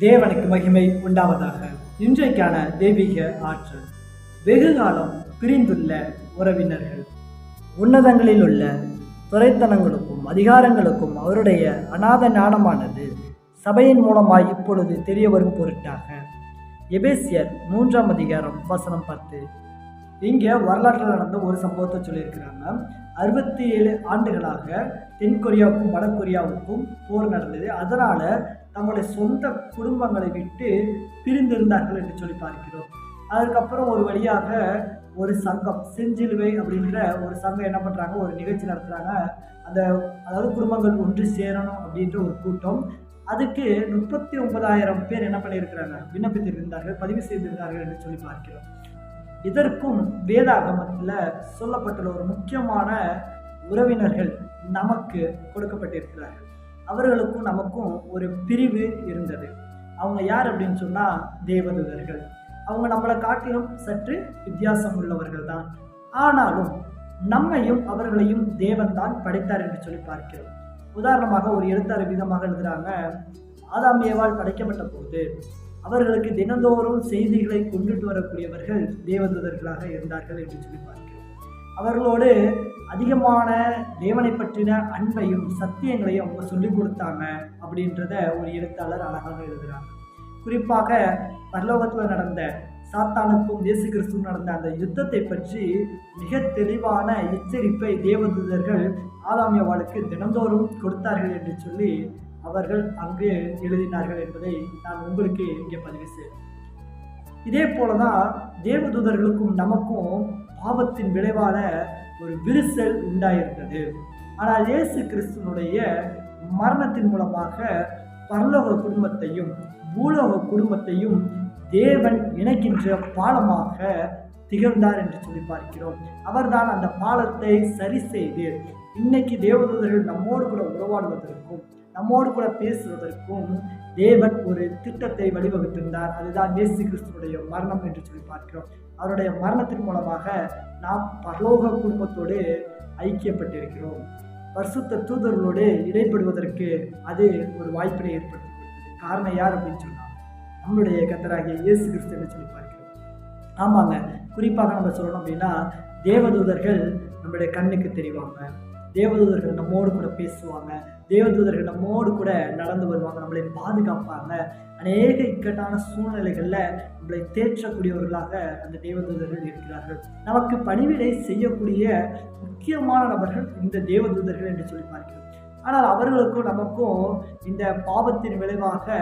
தேவனுக்கு மகிமை உண்டாவதாக. இன்றைக்கான தெய்வீக ஆற்றல். வெகு காலம் பிரிந்துள்ள உறவினர்கள். உன்னதங்களில் உள்ள துறைத்தனங்களுக்கும் அதிகாரங்களுக்கும் அவருடைய அநாத ஞானமானது சபையின் மூலமாய் இப்பொழுது தெரிய வரும் பொருட்டாக. எபேசியர் மூன்றாம் அதிகாரம் வசனம் பத்து. இங்கே வரலாற்றில் நடந்த ஒரு சம்பவத்தை சொல்லியிருக்கிறாங்க அறுபத்தி ஏழு ஆண்டுகளாக தென்கொரியாவுக்கும் வடகொரியாவுக்கும் வட கொரியாவுக்கும் போர் நடந்தது. அதனால் தங்களுடைய சொந்த குடும்பங்களை விட்டு பிரிந்திருந்தார்கள் என்று சொல்லி பார்க்கிறோம். அதுக்கப்புறம் ஒரு வழியாக ஒரு சங்கம் செஞ்சிலுவை அப்படின்ற ஒரு சங்கம் என்ன பண்ணுறாங்க ஒரு நிகழ்ச்சி நடத்துகிறாங்க அந்த அதாவது குடும்பங்கள் ஒன்று சேரணும் அப்படின்ற ஒரு கூட்டம். அதுக்கு முப்பத்தி ஒன்பதாயிரம் பேர் என்ன பண்ணியிருக்கிறாங்க? விண்ணப்பித்திருந்தார்கள் பதிவு செய்திருந்தார்கள் என்று சொல்லி பார்க்கிறோம். இதற்கும் வேதாகமத்தில் சொல்லப்பட்டுள்ள ஒரு முக்கியமான உறவினர்கள் நமக்கு கொடுக்கப்பட்டிருக்கிறார்கள். அவர்களுக்கும் நமக்கும் ஒரு பிரிவு இருந்தது. அவங்க யார் அப்படின்னு சொன்னால் தேவதூதர்கள். அவங்க நம்மளை காட்டிலும் சற்று வித்தியாசம் உள்ளவர்கள் தான் ஆனாலும் நம்மையும் அவர்களையும் தேவன் தான் படைத்தார் என்று சொல்லி பார்க்கிறோம். உதாரணமாக ஒரு எழுத்தாறு விதமாக எழுதுகிறாங்க ஆதாமியவால் படைக்கப்பட்ட போது அவர்களுக்கு தினந்தோறும் செய்திகளை கொண்டுட்டு வரக்கூடியவர்கள் தேவதூதர்களாக இருந்தார்கள் என்று சொல்லி பார்க்கிறோம். அவர்களோடு அதிகமான தேவனை பற்றின அன்பையும் சத்தியங்களையும் அவங்க சொல்லிக் கொடுத்தாங்க அப்படின்றத ஒரு எழுத்தாளர் அழகாக எழுதுகிறாங்க குறிப்பாக பரலோகத்தில் நடந்த சாத்தானுக்கும் இயேசு கிறிஸ்துவும் நடந்த அந்த யுத்தத்தை பற்றி மிக தெளிவான எச்சரிப்பை தேவதூதர்கள் ஆதாமியவாளுக்கு தினந்தோறும் கொடுத்தார்கள் என்று சொல்லி அவர்கள் அங்கு எழுதினார்கள் என்பதை நான் உங்களுக்கு இங்கே பதிவு செய்கிறேன். இதே போல தான் தேவதூதர்களுக்கும் நமக்கும் பாவத்தின் விளைவான ஒரு விரிசல் உண்டாயிருந்தது. ஆனால் இயேசு கிறிஸ்துவனுடைய மரணத்தின் மூலமாக பரலோக குடும்பத்தையும் பூலோக குடும்பத்தையும் தேவன் இணைக்கின்ற பாலமாக திகழ்ந்தார் என்று சொல்லி பார்க்கிறோம். அவர்தான் அந்த பாலத்தை சரி செய்து இன்னைக்கு தேவதூதர்கள் நம்மோடு கூட உறவாடுவதற்கும் நம்மோடு கூட பேசுவதற்கும் தேவன் ஒரு திட்டத்தை வழிவகுத்திருந்தார். அதுதான் இயேசு கிறிஸ்துவனுடைய மரணம் என்று சொல்லி பார்க்கிறோம். அவருடைய மரணத்தின் மூலமாக நாம் பரலோக குடும்பத்தோடு ஐக்கியப்பட்டிருக்கிறோம். பரிசுத்த தூதர்களோடு இடைப்படுவதற்கு அது ஒரு வாய்ப்பினை ஏற்படுத்தி காரணம் யார் அப்படின்னு சொன்னால் நம்மளுடைய கத்தராகிய இயேசு கிறிஸ்து என்று சொல்லி பார்க்கிறோம். ஆமாங்க. குறிப்பாக நம்ம சொல்லணும் அப்படின்னா தேவதூதர்கள் நம்மளுடைய கண்ணுக்கு தெரிவாங்க. தேவதூதர்கள் நம்மோடு கூட பேசுவாங்க. தேவதூதர்கள் நம்மோடு கூட நடந்து வருவாங்க நம்மளை பாதுகாப்பாங்க. அநேக இக்கட்டான சூழ்நிலைகளில் நம்மளை தேற்றக்கூடியவர்களாக அந்த தேவதூதர்கள் இருக்கிறார்கள். நமக்கு பணிவிடை செய்யக்கூடிய முக்கியமான நபர்கள் இந்த தேவதூதர்கள் என்று சொல்லி பார்க்கிறோம். ஆனால் அவர்களுக்கும் நமக்கும் இந்த பாவத்தின் விளைவாக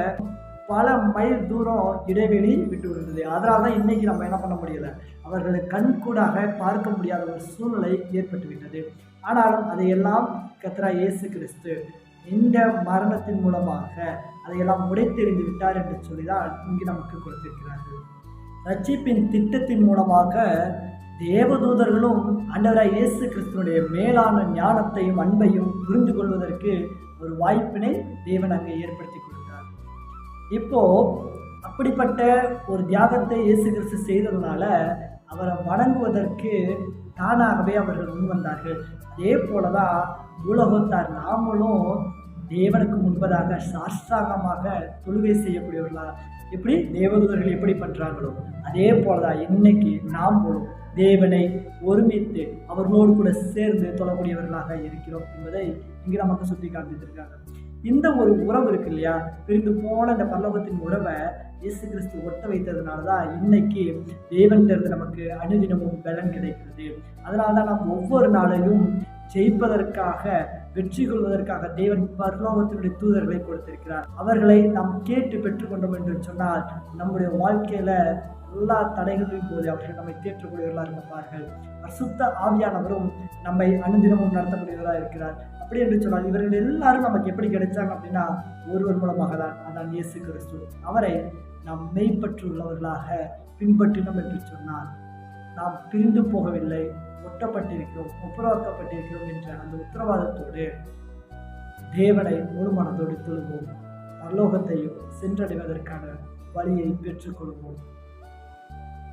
பல மைல் தூரம் இடைவெளி விட்டு விடுந்தது அதனால தான் இன்றைக்கி நம்ம என்ன பண்ண முடியலை? அவர்களை கண்கூடாக பார்க்க முடியாத ஒரு சூழ்நிலை ஏற்பட்டுவிட்டது. ஆனாலும் அதையெல்லாம் கத்ரா இயேசு கிறிஸ்து இந்த மரணத்தின் மூலமாக அதையெல்லாம் உடைத்தெறிந்து விட்டார் என்று சொல்லி தான் இங்கு நமக்கு கொடுத்திருக்கிறார்கள். ரட்சிப்பின் திட்டத்தின் மூலமாக தேவதூதர்களும் ஆண்டவராய் இயேசு கிறிஸ்துவனுடைய மேலான ஞானத்தையும் அன்பையும் புரிந்து கொள்வதற்கு ஒரு வாய்ப்பினை தேவன் அங்கே ஏற்படுத்தி கொடுத்தார் இப்போ அப்படிப்பட்ட ஒரு தியாகத்தை இயேசு கிறிஸ்து செய்ததுனால அவரை வணங்குவதற்கு தானாகவே அவர்கள் முன்வந்தார்கள் அதே போல தான் உலகத்தார் நாமளும் தேவனுக்கு முன்பதாக சாஸ்திராங்கமாக தொழுகை செய்யக்கூடியவர்களா? எப்படி? தேவதூதர்கள் எப்படி பண்ணுறாங்களோ அதே போல தான் இன்னைக்கு நாமளும் தேவனை ஒருமித்து அவர்களோடு கூட சேர்ந்து தொழக்கூடியவர்களாக இருக்கிறோம் என்பதை இங்கே நமக்கு சுட்டி காண்பித்திருக்காங்க இந்த ஒரு உறவு இருக்கு இல்லையா? பிரிந்து போன இந்த பல்லவத்தின் உறவை இயேசு கிறிஸ்து ஒட்ட வைத்ததுனால தான் இன்னைக்கு தேவன்கிட்ட நமக்கு அனுதினமும் பலன் கிடைக்கிறது. அதனால தான் நாம் ஒவ்வொரு நாளையும் ஜெயிப்பதற்காக வெற்றி கொள்வதற்காக தேவன் பர்லோகத்தினுடைய தூதர்களை கொடுத்திருக்கிறார். அவர்களை நாம் கேட்டு பெற்றுக்கொண்டோம் என்று சொன்னால் நம்முடைய வாழ்க்கையில எல்லா தடைகளையும் போது அவர்கள் நம்மை தேற்றக்கூடியவர்களாக இருப்பார்கள். அசுத்த ஆவியானவரும் நம்மை அனுதினமும் நடத்தக்கூடியவர்களாக இருக்கிறார். அப்படி என்று சொன்னால் இவர்கள் எல்லாரும் நமக்கு எப்படி கிடைச்சாங்க அப்படின்னா ஒருவர் மூலமாக தான் அதான் இயேசு கிறிஸ்து அவரை நாம் மெய்ப்பற்று உள்ளவர்களாக பின்பற்றினோம் என்று சொன்னால் நாம் பிரிந்து போகவில்லை ஒட்டப்பட்டிருக்கிறோம் ஒப்புரவாக்கப்பட்டிருக்கிறோம் என்ற அந்த உத்தரவாதத்தோடு தேவனை ஒரு மனதோடு தொழுவோம். பரலோகத்தையும் சென்றடைவதற்கான வழியை பெற்றுக்கொள்வோம்.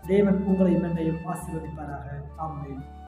தேவன் உங்களை என்னையும் ஆசீர்வதிப்பாராக. ஆமென்.